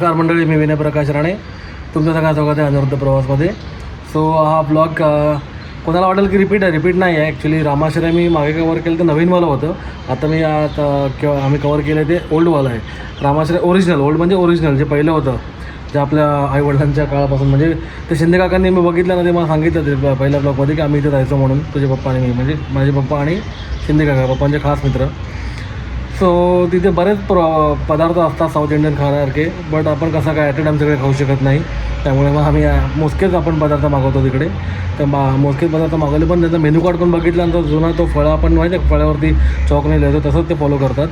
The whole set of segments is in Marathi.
नमस्कार मंडळी मी विनय प्रकाश राणे. तुमचं सगळ्या स्वागत आहे अनिरुद्ध प्रवासमध्ये. सो हा ब्लॉग कोणाला वाटेल की रिपीट आहे? रिपीट नाही आहे. ॲक्च्युली रामाश्रय मी मागे कवर केलं तर नवीनवालं होतं. आता मी आता किंवा आम्ही कवर केलं ते ओल्डवालं आहे. रामाश्रय ओरिजिनल ओल्ड म्हणजे ओरिजिनल जे पहिलं होतं. जे आपल्या आईवडिलांच्या काळापासून. म्हणजे ते शिंदे काकांनी मी बघितलं ना ते मला सांगितलं ते पहिल्या ब्लॉगमध्ये की आम्ही इथे जायचो म्हणून. तुझे पप्पा आणि मी. म्हणजे माझे पप्पा आणि शिंदे काका पप्पांचे खास मित्र. सो तिथे बरेच प्र पदार्थ असतात साऊथ इंडियन खाण्यासारखे बट आपण कसं काय ॲट अ टाईम सगळे खाऊ शकत नाही. त्यामुळे मग आम्ही मोजकेच आपण पदार्थ मागवतो तिकडे. तर मा मोजकेच पदार्थ मागवले पण त्यांचा मेन्यू कार्ड पण बघितल्यानंतर जुना तो फळं आपण माहिती आहे फळ्यावरती चॉकने लिहितो तसंच ते फॉलो करतात.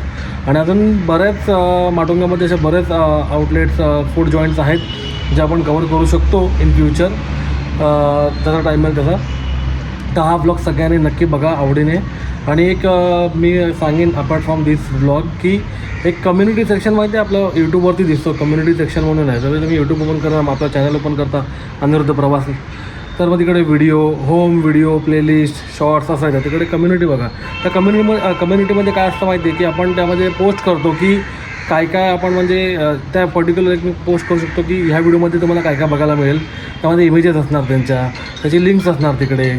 आणि अजून बऱ्याच माटुंगामध्ये असे बरेच आउटलेट्स फूड जॉईंट्स आहेत जे आपण कवर करू शकतो इन फ्युचर जसा टाईम मिळेल तसा. तर हा ब्लॉग सगळ्यांनी नक्की बघा आवडीने. आणि एक मी सांगेन अपार्ट फ्रॉम दिस ब्लॉग की एक कम्युनिटी सेक्शन माहिती आहे आपलं? यूट्यूबवरती दिसतो. कम्युनिटी सेक्शन म्हणून आहे. जर तुम्ही यूट्यूब ओपन करता आपलं चॅनल ओपन करता. अनिरुद्ध प्रवास. तर मग तिकडे video home video playlist shorts असं तिकडे कम्युनिटी बघा. त्या कम्युनिटीमध्ये कम्युनिटीमध्ये काय असतं माहिती आहे की आपण त्यामध्ये पोस्ट करतो की काय काय आपण म्हणजे त्या पर्टिक्युलर एक मी पोस्ट करू शकतो की ह्या व्हिडिओमध्ये तुम्हाला काय काय बघायला मिळेल. त्यामध्ये इमेजेस असणार त्यांच्या त्याची लिंक्स असणार तिकडे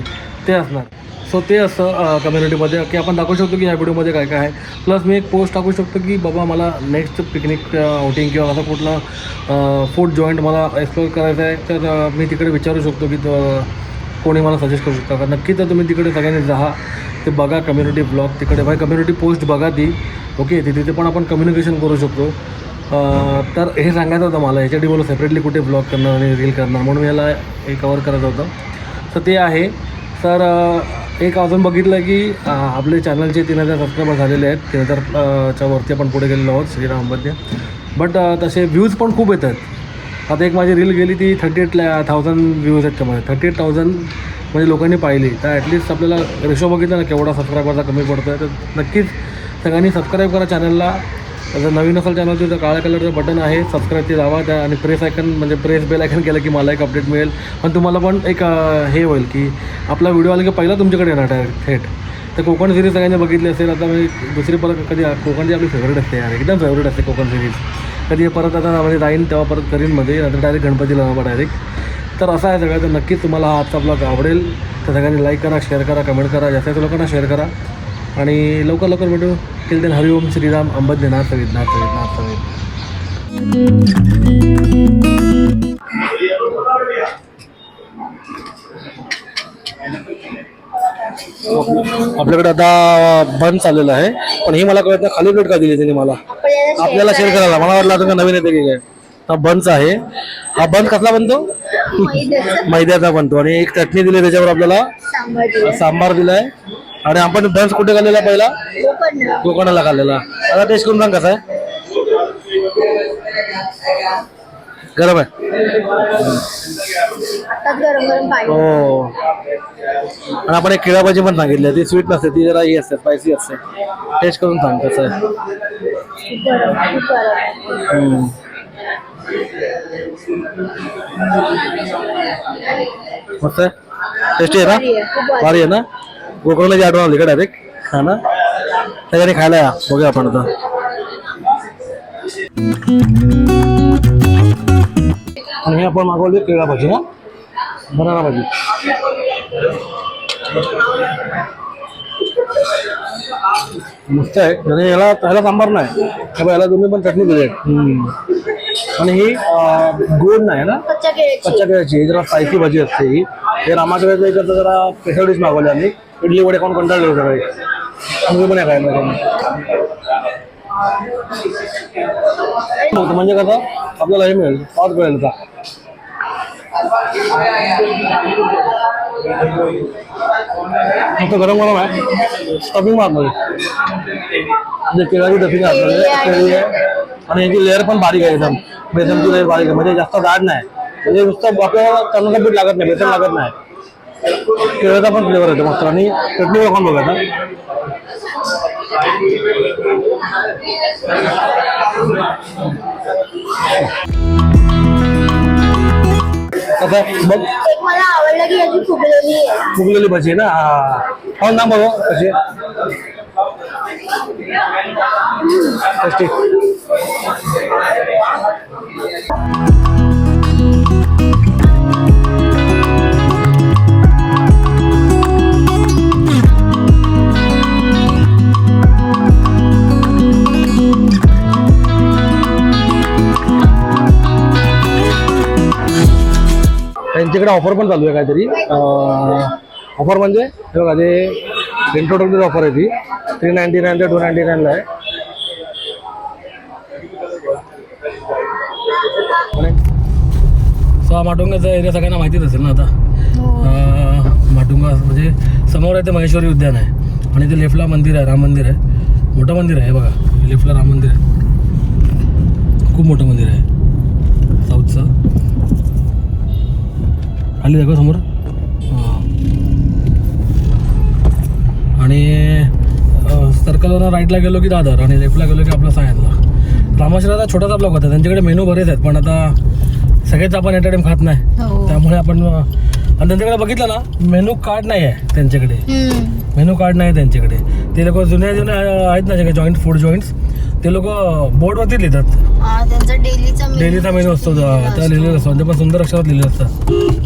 ते असणार. सो ते असं कम्युनिटीमध्ये की आपण दाखवू शकतो की या व्हिडिओमध्ये काय काय आहे. प्लस मी एक पोस्ट टाकू शकतो की बाबा मला नेक्स्ट पिकनिक आउटिंग किंवा असा कुठला फूड जॉईंट मला एक्सप्लोर करायचा आहे. तर मी तिकडे विचारू शकतो की कोणी मला सजेस्ट करू शकता. का नक्की तर तुम्ही तिकडे सगळ्यांनी जा ते बघा कम्युनिटी ब्लॉग तिकडे. भाई कम्युनिटी पोस्ट बघा ती. ओके ती तिथे पण आपण कम्युनिकेशन करू शकतो. तर हे सांगायचं होतं मला याच्यासाठी बोलू सेपरेटली कुठे ब्लॉग करणार आणि रील करणार म्हणून याला हे कवर करायचं होतं. तर ते आहे. तर एक अजून बघितलं की आपले चॅनलचे तीन हजार सबस्क्रायबर झालेले आहेत तीन हजारच्या वरती आपण पुढे गेलेलो आहोत श्रीराममध्ये बट तसे व्ह्यूज पण खूप येतात आता एक माझी रील गेली ती थर्टी एट थाउजंड व्ह्यूज आहेत त्यामध्ये. थर्टी एट थाउजंड म्हणजे लोकांनी पाहिली. तर ॲटलिस्ट आपल्याला रेशो बघितला ना केवढा सबस्क्रायबरचा कमी पडतो आहे तर नक्कीच सगळ्यांनी सबस्क्राईब करा चॅनलला जर नवीन असेल चॅनलचे तर काळ्या कलरचं बटन आहे. सबस्क्राईबचे दावा त्या आणि प्रेस आयकन म्हणजे प्रेस बेल आयकन केलं की मला एक अपडेट मिळेल. पण तुम्हाला पण एक हे होईल की आपला व्हिडिओ आला की पहिला तुमच्याकडे येणार डायरेक्ट थेट तर कोकण सिरीज सगळ्यांनी बघितली असेल आता मी दुसरी परत कधी कोकणची आपली फेवरेट असते यार एकदम फेवरेट असते कोकण सिरीज कधी परत आता म्हणजे जाईन तेव्हा परत करीनमध्ये नंतर डायरेक्ट गणपतीला बाबा डायरेक्ट तर असं आहे सगळं तर नक्कीच तुम्हाला हा आजचा ब्लॉग आवडेल. तर सगळ्यांनी लाईक करा शेअर करा कमेंट करा. जास्त लोकांना शेअर करा. आणि लवकर लवकर भेटू. टिल देन हरिओम श्रीराम अंबद नाथ सवित नाथ सवित नाथ सवित आपल्याकडे आता बंद चाललेलं आहे. पण हे मला कळत नाही खाली प्लेट का दिली त्यांनी मला? आपल्याला शेअर करायला मला वाटलं आता नवीन येते की काय. हा बंदचा आहे. हा बंद कसला बनतो? मैद्याचा. बनतो. आणि एक चटणी दिली त्याच्यावर आपल्याला. सांबार दिलाय. आणि आपण बंस कुठे खाल्लेला पहिला? कोकणाला. खाल्लेला आता टेस्ट करून सांग कसा आहे? गरम आहे. गरम गरम पाणी हो. आणि आपण एक केळा भाजी पण सांगितली ती स्वीट नसते ती जरा ही असते स्पायसी असते. टेस्ट करून सांग कसं आहे. मस्त टेस्टी आहे ना. भारी आहे. ना? गोकर्णला जी आठवण आली का डायरेक्ट हा ना? त्याच्याने खायला या. बघूया आपण आता. आणि हे आपण मागवली केळा भाजी ना बनाना भाजी. मस्त आहे. आणि याला त्याला सांबार नाही. त्यामुळे याला तुम्ही पण चटणी दिली आणि ही गोड नाही ना? कच्च्या केळ्याची. ही जरा स्पायसी भाजी असते ही. हे इकडचं जरा स्पेशल डिश मागवली आम्ही. इडली वडे खाऊन कंटाळले सगळे तुम्ही पण या खायला होतं म्हणजे कसं आपल्याला हे मिळेल पाच का फक्त गरम गरम आहे. स्टफिंग मारणार म्हणजे केळाची आहे. केळी आहे. आणि याची लेअर पण बारीक आहे एकदम. बेसनची लेअर बारीक आहे. म्हणजे जास्त जाड नाही. म्हणजे नुसतं आपल्याला तांदळाचं पीठ लागत नाही बेसन लागत नाही. केळाचा पण फ्लेवर येतो मस्त आणि चटणीवर पण बघा कसं बघ एक मला आवडलं की याची फुगलेली आहे फुगलेली भाजी आहे ना हा हो ना बघ कशी टेस्टी त्यांच्याकडे ऑफर पण चालू आहे काहीतरी. ऑफर म्हणजे हे बघा ते इंट्रोडक्टरी ऑफर आहे ती. थ्री नाईन्टी नाईन ते टू नाईन्टी नाईनला आहे. सो हा माटुंगाचा एरिया सगळ्यांना माहितीच असेल ना आता. अं, माटुंगा म्हणजे समोर आहे ते महेश्वरी उद्यान आहे. आणि ते लेफ्टला मंदिर आहे राम मंदिर आहे. मोठं मंदिर आहे हे बघा. लेफ्टला राम मंदिर आहे. खूप मोठं मंदिर आहे. साऊथचं. खाली दाखव समोर. हां. आणि सर्कलवरून राईटला गेलो की दादर आणि लेफ्टला गेलो की आपला सायनला रामाश्रयाचा छोटासा ब्लॉक होता. त्यांच्याकडे मेनू बरेच आहेत पण आता सगळेच आपण एट टाइम खात नाही. हो. त्यामुळे आपण आणि त्यांच्याकडे बघितलं ना मेनू कार्ड नाही आहे त्यांच्याकडे. मेनू कार्ड नाही त्यांच्याकडे. ते लोक जुने जुने आहेत ना सगळे जॉईंट फूड जॉईंट्स ते लोक बोर्डवरतीच लिहितात. डेलीचा मेनू असतो त्या लिहिलेला असतो. ते पण सुंदर अक्षरात लिहिलेलं असतं.